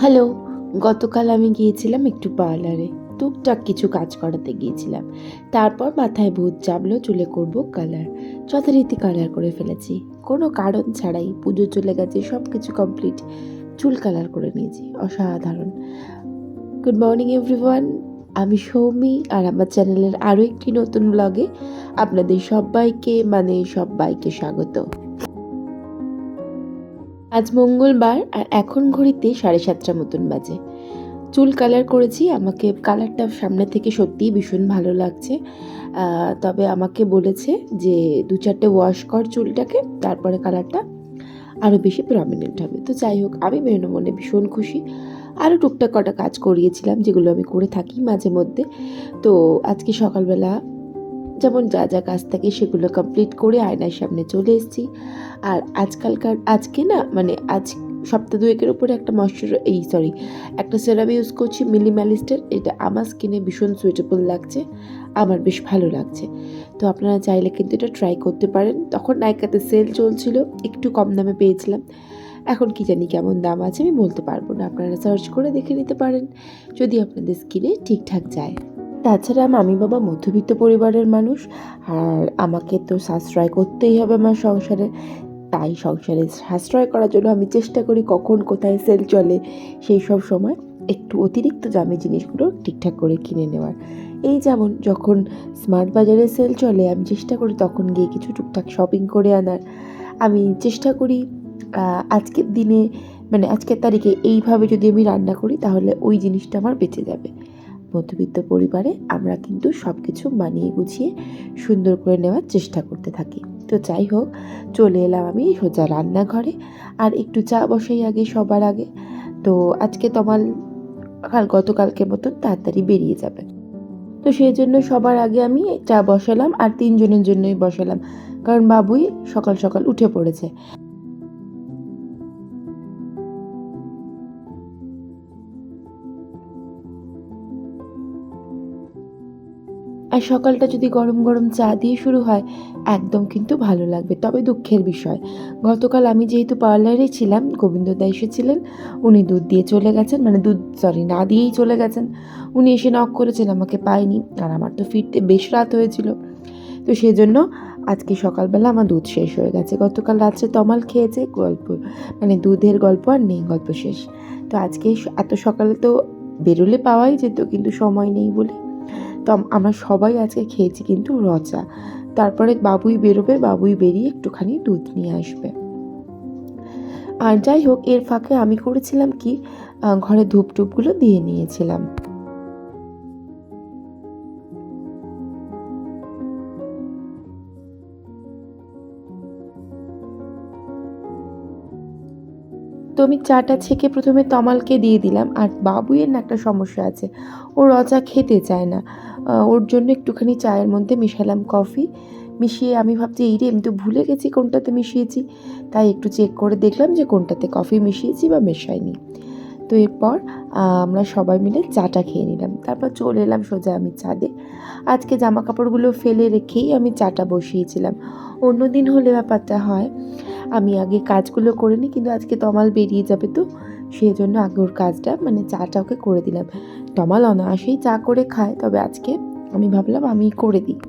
Hello, গতকাল আমি গিয়েছিলাম একটু পার্লারে। টুকটাক কিছু কাজ করাতে গিয়েছিলাম। তারপর মাথায় ভূত চাপলো, চুলে করব কালার। যথারীতি কালার করে ফেলেছি। কোনো কারণ ছাড়াই পুজো চলে গেছে সব কিছু কমপ্লিট। চুল কালার করে নিয়েছি, অসাধারণ। Good morning everyone. আমি সৌমি আর আমার চ্যানেলের আরও একটি নতুন ব্লগে আপনাদের সবাইকে মানে সবাইকে স্বাগত। আজ মঙ্গলবার আর এখন ঘড়িতে সাড়ে সাতটা মতন বাজে। চুল কালার করেছি, আমাকে কালারটা সামনে থেকে সত্যিই ভীষণ ভালো লাগছে। তবে আমাকে বলেছে যে দু চারটে ওয়াশ কর চুলটাকে, তারপরে কালারটা আরও বেশি প্রমিনেন্ট হবে। তো যাই হোক, আমি মেরনো মনে ভীষণ খুশি। আরও টুকটাক কটা কাজ করিয়েছিলাম, যেগুলো আমি করে থাকি মাঝে মধ্যে। তো আজকে সকালবেলা যেমন যা যা কাজ থাকে সেগুলো কমপ্লিট করে আয়নার সামনে চলে এসেছি। আর আজকালকার, আজকে না মানে আজ সপ্তাহ দুয়েকের উপরে একটা ময়শ্চার এই সরি একটা সেরাম ইউজ করছি মিনিমালিস্টের এটা আমার স্কিনে ভীষণ সুইটেবল লাগছে, আমার বেশ ভালো লাগছে। তো আপনারা চাইলে কিন্তু এটা ট্রাই করতে পারেন। তখন নায়িকাতে সেল চলছিল, একটু কম দামে পেয়েছিলাম। এখন কি জানি কেমন দাম আছে, আমি বলতে পারব না। আপনারা সার্চ করে দেখে নিতে পারেন, যদি আপনাদের স্কিনে ঠিকঠাক যায়। তাছাড়া আমি বাবা মধ্যবিত্ত পরিবারের মানুষ, আর আমাকে তো সাশ্রয় করতেই হবে আমার সংসারে। তাই সংসারে সাশ্রয় করার জন্য আমি চেষ্টা করি কখন কোথায় সেল চলে সেই সব সময় একটু অতিরিক্ত দামি জিনিসগুলো ঠিকঠাক করে কিনে নেওয়ার। এই যেমন যখন স্মার্ট বাজারে সেল চলে, আমি চেষ্টা করি তখন গিয়ে কিছু টুকটাক শপিং করে আনার। আমি চেষ্টা করি আজকের দিনে মানে আজকের তারিখে এইভাবে যদি আমি রান্না করি তাহলে ওই জিনিসটা আমার বেঁচে যাবে। মধ্যবিত্ত পরিবারে আমরা কিন্তু সব কিছু মানিয়ে গুছিয়ে সুন্দর করে নেওয়ার চেষ্টা করতে থাকি। তো যাই হোক, চলে এলাম আমি সোজা রান্নাঘরে। আর একটু চা বসাই আগে সবার আগে। তো আজকে তোমার কাল গতকালকের মতন তাড়াতাড়ি বেরিয়ে যাবে। তো সেই জন্য সবার আগে আমি চা বসালাম আর তিনজনের জন্যই বসালাম। কারণ বাবুই সকাল সকাল উঠে পড়েছে। আর সকালটা যদি গরম গরম চা দিয়ে শুরু হয়, একদম কিন্তু ভালো লাগবে। তবে দুঃখের বিষয়, গতকাল আমি যেহেতু পার্লারে ছিলাম, গোবিন্দ দা এসেছিলেন, উনি দুধ দিয়ে চলে গেছেন মানে দুধ সরি না দিয়েই চলে গেছেন। উনি এসে নক করেছেন, আমাকে পাইনি আর আমার তো ফিরতে বেশ রাত হয়েছিল। তো সেই জন্য আজকে সকালবেলা আমার দুধ শেষ হয়ে গেছে। গতকাল রাত্রে তমাল খেয়েছে, গল্প মানে দুধের গল্প আর নেই, গল্প শেষ। তো আজকে এত সকালে তো বেরোলে পাওয়াই যেত, কিন্তু সময় নেই বলে তো আমরা সবাই আজকে খেয়েছি কিন্তু রচা তারপরে বাবুই বেরোবে, বাবুই বেরিয়ে একটুখানি দুধ নিয়ে আসবে। আর যাই হোক, এর ফাঁকে আমি করেছিলাম কি ঘরে ধূপ টুপগুলো দিয়ে নিয়েছিলাম। তো আমি চাটা ছেঁকে প্রথমে তমালকে দিয়ে দিলাম, আর বাবুয়ের না একটা সমস্যা আছে। ও রচা খেতে চায় না। ওর জন্য একটুখানি চায়ের মধ্যে মিশালাম কফি। মিশিয়ে আমি ভাবছি, এই রে, আমি তো ভুলে গেছি কোনটাতে মিশিয়েছি। তাই একটু চেক করে দেখলাম যে কোনটাতে কফি মিশিয়েছি বা মেশাইনি। তো এরপর আমরা সবাই মিলে চাটা খেয়ে নিলাম। তারপর চলে এলাম সোজা আমি চাঁদে আজকে জামা কাপড়গুলো ফেলে রেখেই আমি চাটা বসিয়েছিলাম। অন্য দিন হলে ব্যাপারটা হয়। আমি আগে কাজগুলো করে নিই, কিন্তু আজকে তমাল বেরিয়ে যাবে তো সেই জন্য আগে ওর কাজটা মানে চাটা ওকে করে দিলাম। তমাল অনায়াসেই চা করে খায়, তবে আজকে আমি ভাবলাম আমি করে দিই।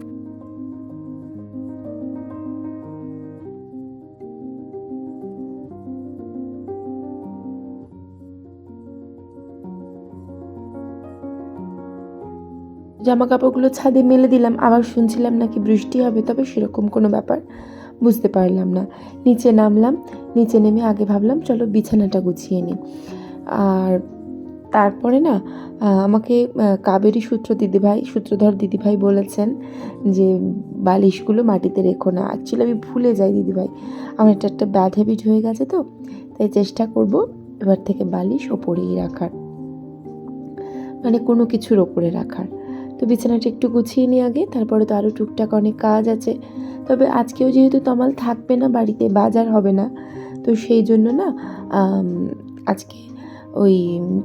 জামা কাপড়গুলো ছাদে মেলে দিলাম, আবার শুনছিলাম নাকি বৃষ্টি হবে, তবে সেরকম কোনো ব্যাপার। বুঝতে পারলাম না। নিচে নামলাম, নিচে নেমে আগে ভাবলাম, চলো বিছানাটা গুছিয়ে নিই আর তারপরে না আমাকে কাবেরী সূত্র দিদিভাই, সূত্রধর দিদিভাই বলেছেন যে, বালিশগুলো মাটিতে রেখো না। অ্যাকচুয়ালি আমি ভুলে যাই দিদিভাই। আমার এটা একটা ব্যাড হ্যাবিট হয়ে গেছে তো, তাই চেষ্টা করব এবার থেকে বালিশ ওপরেই রাখার। মানে কোনো কিছুর ওপরে রাখার। তো বিছানাটা একটু গুছিয়ে নিই আগে, তারপরে তো আরও টুকটাক অনেক কাজ আছে। তবে আজকেও যেহেতু তমাল থাকবে না, বাড়িতে বাজার হবে না, তো সেই জন্য না আজকে ওই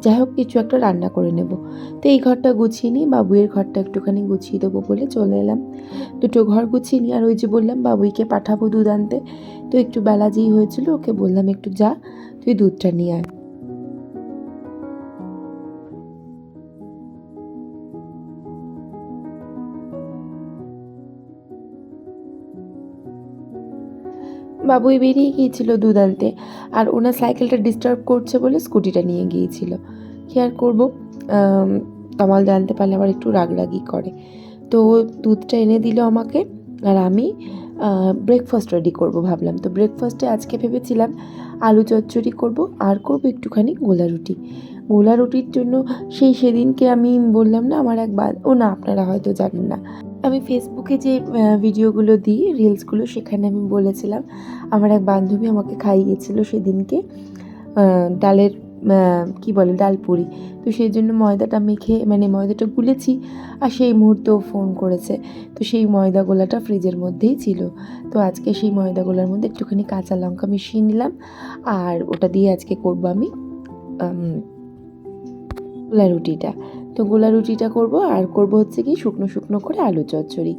যাই হোক কিছু একটা রান্না করে নেব। তো এই ঘরটা গুছিয়ে নিই বাবুয়ের ঘরটা একটুখানি গুছিয়ে দেবো বলে চলে এলাম। দুটো ঘর গুছিয়ে নিই আর ওই যে বললাম বাবুইকে পাঠাবো দুধ আনতে, তো একটু বেলা যেই হয়েছিল ওকে বললাম একটু যা, তুই দুধটা নিয়ে আয়। বাবুই বেরিয়ে গিয়েছিল দুধ আর ওনার সাইকেলটা ডিস্টার্ব করছে বলে স্কুটিটা নিয়ে গিয়েছিল। কী আর করব? কামাল জানতে পারলে আবার একটু রাগরাগি করে। তো দুধটা এনে দিল আমাকে, আর আমি ব্রেকফাস্ট রেডি করব ভাবলাম। তো ব্রেকফাস্টে আজকে ভেবেছিলাম আলু চচ্চড়ি করব, আর করব একটুখানি গোলা রুটি। গোলা রুটির জন্য সেই সেদিনকে আমি বললাম না, আমার এক বা, ও না, আপনারা হয়তো জানেন না। আমি ফেসবুকে যে ভিডিওগুলো দিই রিলসগুলো সেখানে আমি বলেছিলাম। আমার এক বান্ধবী আমাকে খাইয়েছিল সেদিনকে ডালের কি বলে ডাল পুরি। তো সেই জন্য ময়দাটা মেখে মানে ময়দাটা গুলেছি আর সেই মুহূর্তেও ফোন করেছে। তো সেই ময়দা গোলাটা ফ্রিজের মধ্যেই ছিল। তো আজকে সেই ময়দা গোলার মধ্যে একটুখানি কাঁচা লঙ্কা মিশিয়ে নিলাম আর ওটা দিয়ে আজকে করব আমি আম, গোলা রুটিটা। তো গোলা রুটিটা করব আর করব হচ্ছে কি শুকনো শুকনো করে আলু চচ্চড়ি।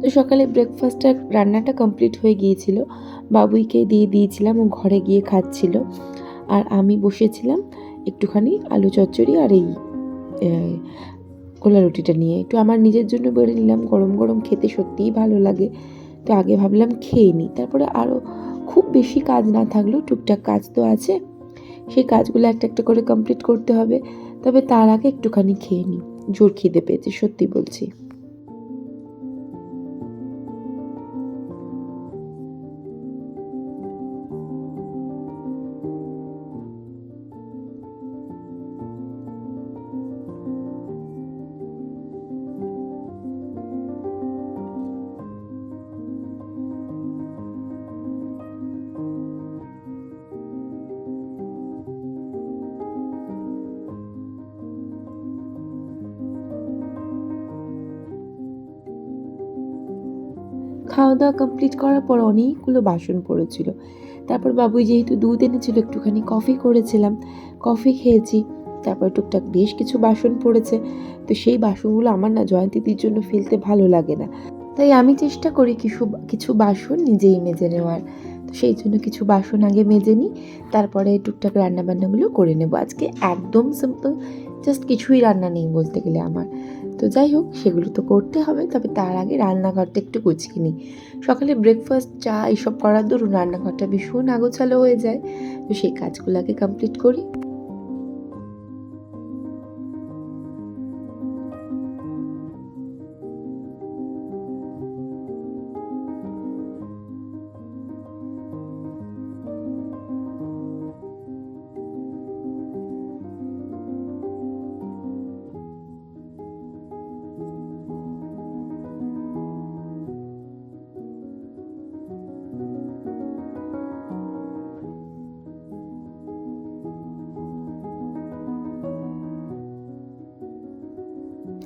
তো সকালে ব্রেকফাস্টটা রান্নাটা কমপ্লিট হয়ে গিয়েছিল। বাবুইকে দিয়ে দিয়েছিলাম, ও ঘরে গিয়ে খাচ্ছিল। আর আমি বসেছিলাম একটুখানি আলু চচ্চড়ি আর এই কোলা রুটিটা নিয়ে। একটু আমার নিজের জন্য বেড়ে নিলাম, গরম গরম খেতে সত্যিই ভালো লাগে। তো আগে ভাবলাম খেয়ে নিই। তারপরে আরও খুব বেশি কাজ না থাকলেও টুকটাক কাজ তো আছে। সেই কাজগুলো একটা একটা করে কমপ্লিট করতে হবে। তবে তার আগে একটুখানি খেয়ে নিই। জোর খিদে পেয়েছে, সত্যি বলছি। খাওয়া দাওয়া কমপ্লিট করার পর অনেকগুলো বাসন পড়েছিল। তারপর বাবুই যেহেতু দুধ এনেছিল, একটুখানি কফি করেছিলাম। কফি খেয়েছি, তারপর টুকটাক বেশ কিছু বাসন পড়েছে। তো সেই বাসনগুলো আমার না জয়ন্তীদির জন্য ফেলতে ভালো লাগে না। তাই আমি চেষ্টা করি কিছু কিছু বাসন নিজেই মেজে নেওয়ার। তো সেই জন্য কিছু বাসন আগে মেজে নিই, তারপরে টুকটাক রান্নাবান্নাগুলো করে নেব। আজকে একদম সিম্পল জাস্ট কিছুই রান্না নেই বলতে গেলে আমার। তো যাই হোক, সেগুলো তো করতে হবে। তবে তার আগে রান্নাঘরটা একটু গুছিয়ে নিই। সকালে ব্রেকফাস্ট চা এইসব করার দরুন রান্নাঘরটা ভীষণ আগোছালো হয়ে যায়। তো সেই কাজগুলো আগে কমপ্লিট করি।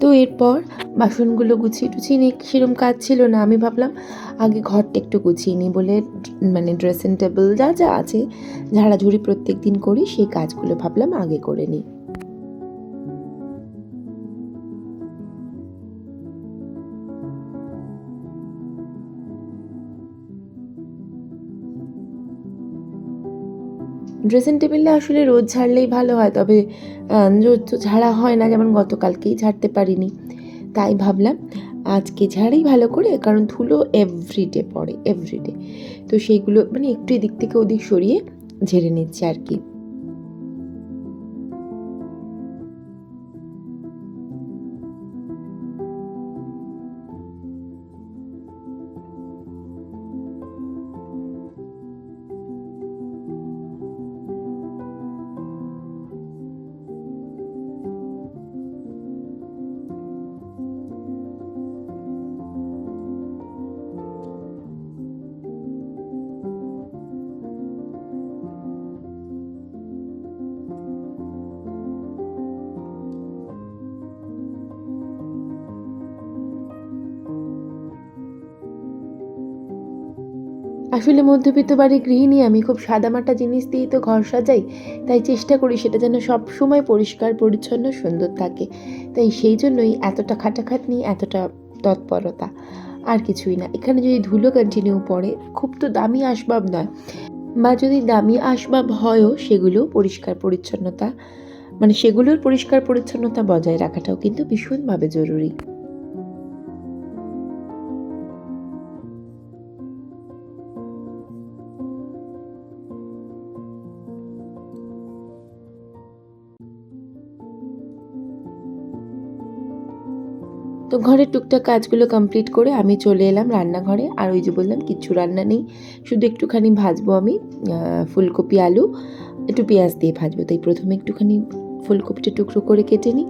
তো এরপর বাসনগুলো গুছিয়ে টুছিয়ে নিই সেরকম কাজ ছিল না। আমি ভাবলাম, আগে ঘরটা একটু গুছিয়ে নিই বলে মানে ড্রেসিং টেবিল যা যা আছে, ঝাড়াঝুড়ি প্রত্যেক দিন করি, সেই কাজগুলো ভাবলাম আগে করে নিই। ড্রেসিং টেবিলে আসলে রোজ ঝাড়লেই ভালো হয়, তবে রোদ তো ঝাড়া হয় না, যেমন গতকালকেই ঝাড়তে পারিনি। তাই ভাবলাম আজকে ঝাড়াই ভালো করে, কারণ ধুলো এভরিডে পড়ে এভরিডে তো সেইগুলো মানে একটু এদিক থেকে ওদিক সরিয়ে ঝেড়ে নিচ্ছে আর কি। আসলে মধ্যবিত্ত বাড়ির গৃহিণী, আমি খুব সাদামাটা জিনিস দিয়েই তো ঘর সাজাই, তাই চেষ্টা করি সেটা যেন সব সময় পরিষ্কার, পরিচ্ছন্ন, সুন্দর থাকে। তাই সেই জন্যই এতটা খাটাখাটনি, এতটা তৎপরতা, আর কিছুই না। এখানে যদি ধুলো কন্টিনিউ পড়ে, খুব তো দামি আসবাব নয়। বা যদি দামি আসবাব হয়ও, সেগুলো পরিষ্কার পরিচ্ছন্নতা মানে সেগুলোর পরিষ্কার পরিচ্ছন্নতা বজায় রাখাটাও কিন্তু ভীষণভাবে জরুরি। তো ঘরের টুকটাক কাজগুলো কমপ্লিট করে আমি চলে এলাম রান্নাঘরে। আর ওই যে বললাম, কিচ্ছু রান্না নেই। শুধু একটুখানি ভাজবো আমি ফুলকপি, আলু, একটু পেঁয়াজ দিয়ে ভাজবো। তাই প্রথমে একটুখানি ফুলকপিটা টুকরো করে কেটে নিই।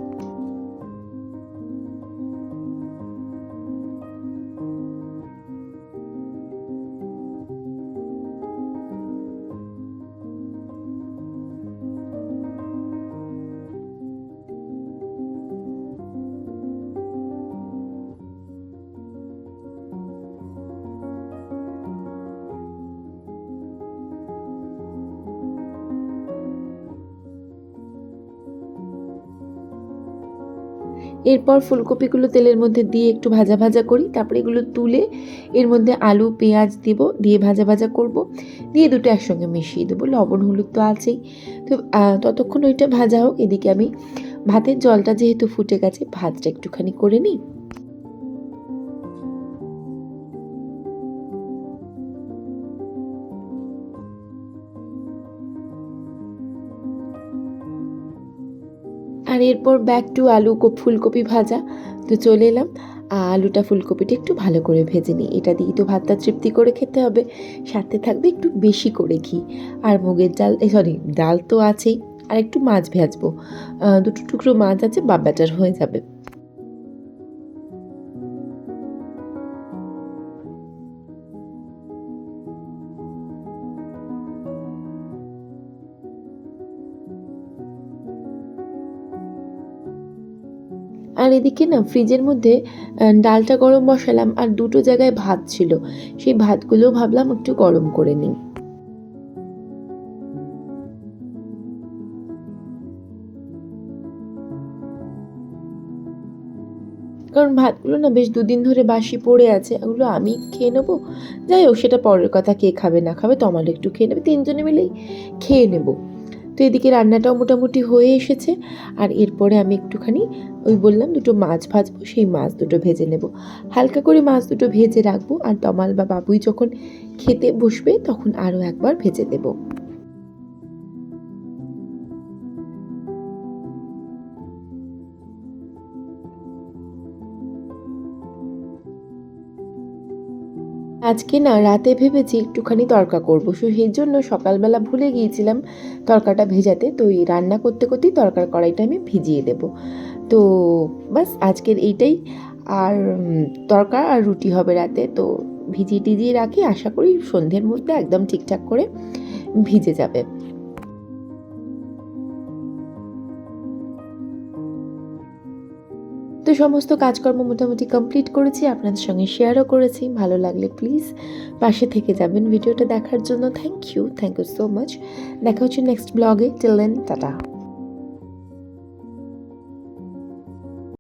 এরপর ফুলকপিগুলো তেলের মধ্যে দিয়ে একটু ভাজা ভাজা করি, তারপরে এগুলো তুলে এর মধ্যে আলু, পেঁয়াজ দেব, দিয়ে ভাজা ভাজা করব, দিয়ে দুটো একসঙ্গে মিশিয়ে দেবো, লবণ, হলুদ তো আছেই। তো ততক্ষণ ওইটা ভাজা হোক, এদিকে আমি ভাতের জলটা যেহেতু ফুটে গেছে, ভাতটা একটুখানি করে নিই। আর এরপর ব্যাক টু আলু ফুলকপি ভাজা। তো চলে এলাম। আলুটা ফুলকপিটা একটু ভালো করে ভেজে নিই। এটা দিয়েই তো ভাতটা তৃপ্তি করে খেতে হবে। সাথে থাকবে একটু বেশি করে ঘি। আর মুগের ডাল সরি ডাল তো আছেই। আর একটু মাছ ভেজবো। দুটো টুকরো মাছ আছে বা ব্যাটার হয়ে যাবে। এদিকে না ফ্রিজের মধ্যে ডালটা গরম বসালাম আর দুটো জায়গায় ভাত ছিল। সেই ভাতগুলো ভাবলাম একটু গরম করে নিই। কারণ ভাতগুলো না বেশ দুদিন ধরে বাসি পড়ে আছে ওগুলো আমি খেয়ে নেব? যাই হোক, সেটা পরের কথা কে খাবে না খাবে তমাল একটু খেয়ে নেবে, তিনজনে মিলেই খেয়ে নেব। তো এদিকে রান্নাটাও মোটামুটি হয়ে এসেছে। আর এরপরে আমি একটুখানি ওই বললাম দুটো মাছ ভাজবো, সেই মাছ দুটো ভেজে নেব। হালকা করে মাছ দুটো ভেজে রাখব আর দমাল বা বাবুই যখন খেতে বসবে তখন আরও একবার ভেজে দেবো। আজকে না রাতে ভেবেছি একটুখানি তরকা করব। সো সেই জন্য সকালবেলা ভুলে গিয়েছিলাম তরকাটা ভেজাতে। তো এই রান্না করতে করতেই তরকার কড়াইটা আমি ভিজিয়ে দেব। তো বাস আজকের এইটাই। আর তরকা আর রুটি হবে রাতে। তো ভিজিয়ে টিজিয়ে রাখি। আশা করি সন্ধ্যের মধ্যে একদম ঠিকঠাক করে ভিজে যাবে। সমস্ত কাজকর্ম মোটামুটি কমপ্লিট করেছি, আপনাদের সঙ্গে শেয়ারও করেছি। ভালো লাগলে প্লিজ পাশে থেকে যাবেন ভিডিওটা দেখার জন্য। Thank you thank you so much দেখা হচ্ছে নেক্সট ব্লগে টিল দেন টাটা